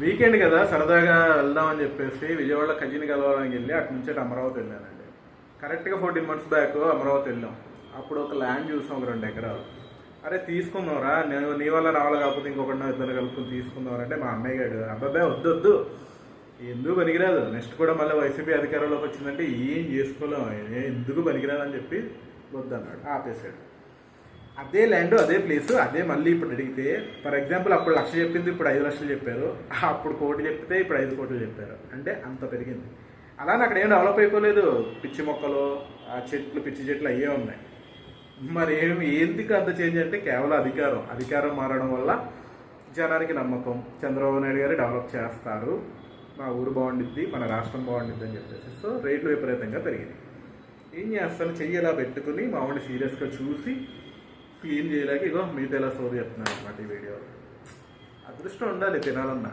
Weekend కదా సరదాగా వెళ్దామని చెప్పేసి విజయవాడ కజిన్ కలవడానికి వెళ్ళి అటు నుంచి అటు అమరావతి వెళ్ళానండి. కరెక్ట్గా ఫోర్టీన్ మంత్స్ బ్యాక్ అమరావతి వెళ్ళాం. అప్పుడు ఒక ల్యాండ్ చూసాం ఒక రెండు ఎకరాలు. అరే తీసుకుందాంరా నేను నీ వల్ల రావాలి కాకపోతే ఇంకొకటి ఇద్దరు కలుపుకొని తీసుకుందాం అంటే మా అన్నయ్య గారు అబ్బాయి వద్దు వద్దు. ఎందుకు పనికిరాదు? నెక్స్ట్ కూడా మళ్ళీ వైసీపీ అధికారంలోకి వచ్చిందంటే ఏం చేసుకోలేం ఎందుకు పనికిరాదని చెప్పి వద్దన్నాడు ఆపేశాడు. అదే ల్యాండ్ అదే ప్లేస్ అదే మళ్ళీ ఇప్పుడు అడిగితే ఫర్ ఎగ్జాంపుల్ అప్పుడు లక్ష చెప్పింది ఇప్పుడు ఐదు లక్షలు చెప్పారు. అప్పుడు కోటి చెప్తే ఇప్పుడు ఐదు కోట్లు చెప్పారు. అంటే అంత పెరిగింది. అలానే అక్కడ ఏం డెవలప్ అయిపోలేదు. పిచ్చి మొక్కలు ఆ చెట్లు పిచ్చి చెట్లు అయ్యే ఉన్నాయి. మరి ఏమి ఎందుకు అంత చేంజ్ అంటే కేవలం అధికారం. అధికారం మారడం వల్ల జనానికి నమ్మకం. చంద్రబాబు నాయుడు గారు డెవలప్ చేస్తారు. మా ఊరు బాగుండిద్ది మన రాష్ట్రం బాగుండిద్ది అని చెప్పేసి. సో రేట్లు విపరీతంగా పెరిగినాయి. ఏం చేస్తాను చెయ్యి ఇలా పెట్టుకుని మా వాడిని సీరియస్గా చూసి క్లీన్ చేయలేక ఇగో మీతో ఇలా సోది చెప్తున్నాను అనమాట ఈ వీడియో అదృష్టం ఉండాలి తినాలన్నా.